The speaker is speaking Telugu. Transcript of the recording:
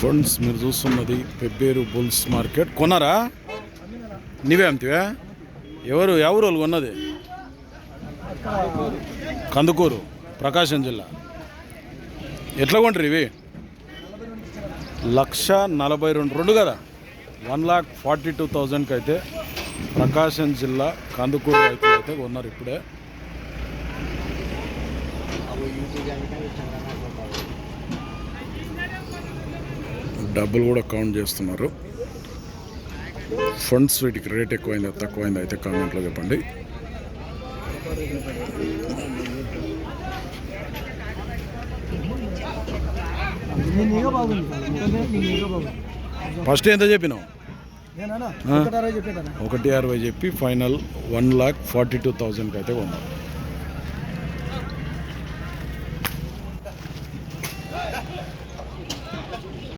ఫ్రెండ్స్ మీరు చూస్తున్నది పెబ్బేరు బుల్స్ మార్కెట్. కొన్నారా? నీవే అమ్మితివా ఎవరు ఎవరు వాళ్ళు కొన్నది? కందుకూరు ప్రకాశం జిల్లా. ఎట్లా కొంటారు ఇవి? లక్ష నలభై రెండు రెండు కదా? వన్ లాక్ ఫార్టీ టూ థౌజండ్కి అయితే ప్రకాశం జిల్లా కందుకూరు రైతులు అయితే కొన్నారు ఇప్పుడే. డబ్బులు కూడా కౌంట్ చేస్తున్నారు. ఫండ్స్ వీటికి రేట్ ఎక్కువైందా తక్కువైందా అయితే కామెంట్లో చెప్పండి. ఫస్ట్ ఎంత చెప్పినావు? ఒకటి అరవై చెప్పి final one lakh forty two థౌజండ్కి అయితే కొన్నారు